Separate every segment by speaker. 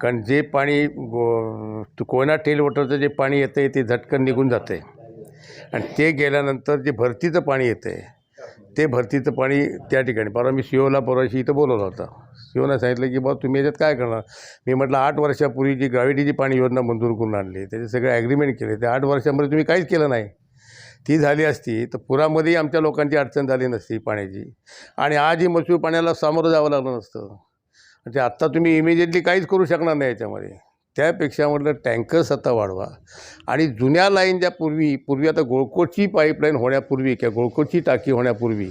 Speaker 1: कारण जे पाणी गो कोयना टेल वॉटरचं जे पाणी येतं आहे ते झटकन निघून जातं आहे आणि ते गेल्यानंतर जे भरतीचं पाणी येतं आहे ते भरतीचं पाणी त्या ठिकाणी. परवा मी सीओला परवाशी इथं बोलवलं होता. सीओनं सांगितलं की बा तुम्ही याच्यात काय करणार? मी म्हटलं आठ वर्षापूर्वी जी ग्रॅव्हिटीची पाणी योजना मंजूर करून आणली त्याचे सगळे ॲग्रीमेंट केले. त्या आठ वर्षामध्ये तुम्ही काहीच केलं नाही. ती झाली असती तर पुरामध्येही आमच्या लोकांची अडचण झाली नसती पाण्याची. आणि आजही मसूर पाण्याला सामोरं जावं लागलं नसतं. म्हणजे आत्ता तुम्ही इमिजिएटली काहीच करू शकणार नाही याच्यामध्ये. त्यापेक्षा म्हटलं टँकर्स आता वाढवा. आणि जुन्या लाईन ज्या पूर्वी पूर्वी आता गोळकोटची पाईपलाईन होण्यापूर्वी किंवा गोळकोटची टाकी होण्यापूर्वी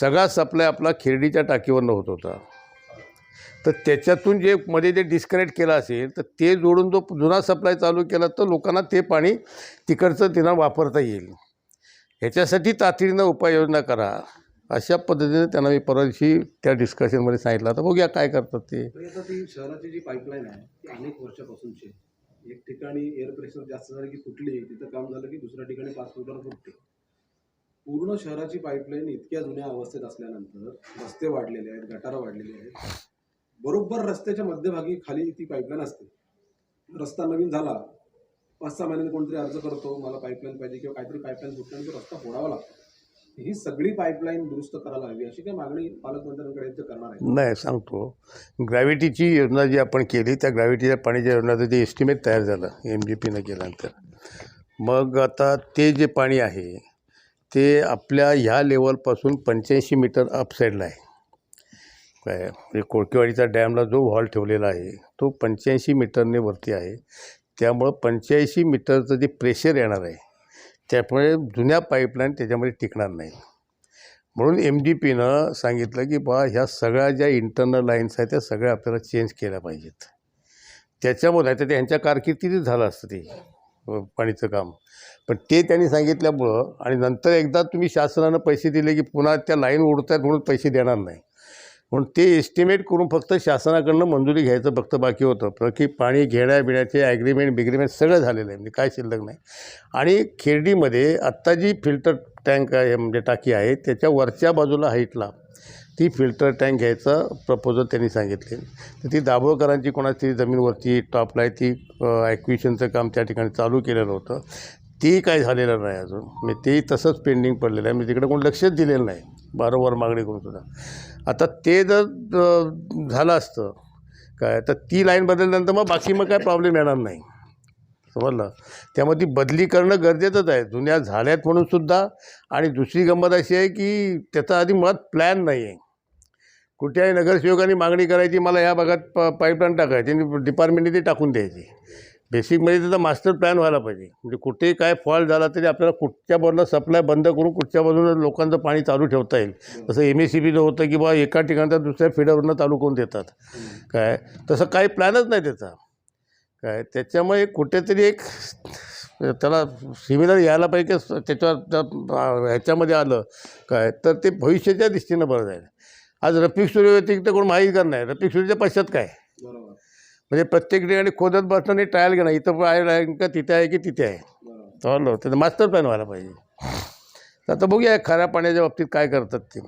Speaker 1: सगळा सप्लाय आपला खिरडीच्या टाकीवरनं होत होता. तर त्याच्यातून जे मध्ये जे डिस्कनेक्ट केलं असेल तर ते जोडून जो जुना सप्लाय चालू केला तर लोकांना ते पाणी तिकडचं त्यांना वापरता येईल. ह्याच्यासाठी तातडीनं उपाययोजना करा. अशा पद्धतीने त्यांना मी परवा दिवशी त्या डिस्कशनमध्ये सांगितलं. आता बघूया काय करतात ते.
Speaker 2: आता ती शहराची जी पाईपलाईन आहे ती अनेक वर्षापासूनची आहे. एक ठिकाणी एअर प्रेशर जास्त झालं की फुटली तिथं काम झालं की दुसऱ्या ठिकाणी पाच फुटर फुटते. पूर्ण शहराची पाईपलाईन इतक्या जुन्या अवस्थेत असल्यानंतर रस्ते वाढलेले आहेत गटारं वाढलेले आहेत. बरोबर रस्त्याच्या मध्यभागी खाली ती पाईपलाईन असते. रस्ता नवीन झाला पाच सहा महिन्यांनी कोणतरी अर्ज करतो मला पाईपलाईन पाहिजे किंवा काहीतरी पाईपलाईन फुटल्यानंतर रस्ता फोडावा लागतो. ही सगळी पाईपलाईन दुरुस्त करायला हवी अशी काही मागणी पालकमंत्र्यांकडे करणार आहे.
Speaker 1: नाही सांगतो. ग्रॅव्हिटीची योजना जी आपण केली त्या ग्रॅव्हिटीच्या पाण्याच्या योजनाचं जे एस्टिमेट तयार झालं एम जी पीनं केल्यानंतर. मग आता ते जे पाणी आहे ते आपल्या ह्या लेवलपासून पंच्याऐंशी मीटर अपसाईडला आहे. काय म्हणजे कोळकेवाडीचा डॅमला जो हॉल ठेवलेला आहे तो पंच्याऐंशी मीटरने वरती आहे. त्यामुळं पंच्याऐंशी मीटरचं जे प्रेशर येणार आहे त्यामुळे जुन्या पाईपलाईन त्याच्यामध्ये टिकणार नाही म्हणून एम डी पीनं सांगितलं की बा ह्या सगळ्या ज्या इंटरनल लाईन्स आहेत त्या सगळ्या आपल्याला चेंज केल्या पाहिजेत. त्याच्यामुळे तर त्यांच्या कारकिर्दीतच झालं असतं ते पाणीचं काम. पण ते त्यांनी सांगितल्यामुळं आणि नंतर एकदा तुम्ही शासनानं पैसे दिले की पुन्हा त्या लाईन उडत आहेत म्हणून पैसे देणार नाही. म्हणून ते एस्टिमेट करून फक्त शासनाकडनं मंजुरी घ्यायचं फक्त बाकी होतं. बाकी पाणी घेण्या बिण्याचे ॲग्रीमेंट बिग्रीमेंट सगळं झालेलं आहे. म्हणजे काय शिल्लक नाही. आणि खेर्डीमध्ये आत्ता जी फिल्टर टँक आहे म्हणजे टाकी आहे त्याच्या वरच्या बाजूला हाईटला ती फिल्टर टँक घ्यायचं प्रपोजल त्यांनी सांगितले. तर ती दाभोळकरांची कोणाची जमीनवरती टॉपला आहे ती ॲक्विशनचं काम त्या ठिकाणी चालू केलेलं होतं. ते काय झालेलं नाही अजून. म्हणजे तेही तसंच पेंडिंग पडलेलं आहे. म्हणजे तिकडे कोण लक्षच दिलेलं नाही. वारंवार मागणी करून सुद्धा. आता ते जर झालं असतं काय तर ती लाईन बदलल्यानंतर मग बाकी मग काय प्रॉब्लेम येणार नाही. समजलं? त्यामुळे ती बदली करणं गरजेचंच आहे. जुन्या झाल्यात म्हणून सुद्धा आणि दुसरी गंमत अशी आहे की त्याचा आधी मुळात प्लॅन नाही आहे. कुठल्याही नगरसेवकांनी मागणी करायची मला या भागात प पाईपलाईन टाकायची आणि डिपार्टमेंटने ती टाकून द्यायची. बेसिकमध्ये त्याचा मास्टर प्लॅन व्हायला पाहिजे. म्हणजे कुठेही काय फॉल्ट झाला तरी आपल्याला कुठच्या बाजूला सप्लाय बंद करून कुठच्या बाजूला लोकांचं पाणी चालू ठेवता येईल. जसं एम एस सी बीचं होतं की बा एका ठिकाणचा दुसऱ्या फिडरवरनं चालू करून देतात. काय? तसं काही प्लॅनच नाही त्याचा. काय? त्याच्यामुळे कुठेतरी एक त्याला सिमिलर यायला पाहिजे की त्याच्यावर त्या- ह्याच्यामध्ये आलं. काय? तर ते भविष्याच्या दृष्टीनं बरं जाईल. आज रफिक सूर्य व्यतिरिक्त कोण माहीत करणार नाही. रफिक सूर्यच्या पश्चात काय? म्हणजे प्रत्येक ठिकाणी खोदत बसणं आणि ट्रायल घेणं इथं आहे का तिथे आहे की तिथे आहे. चाललं त्याचं मास्टर प्लॅन व्हायला पाहिजे. तर आता बघूया खऱ्या पाण्याच्या बाबतीत काय करतात ते.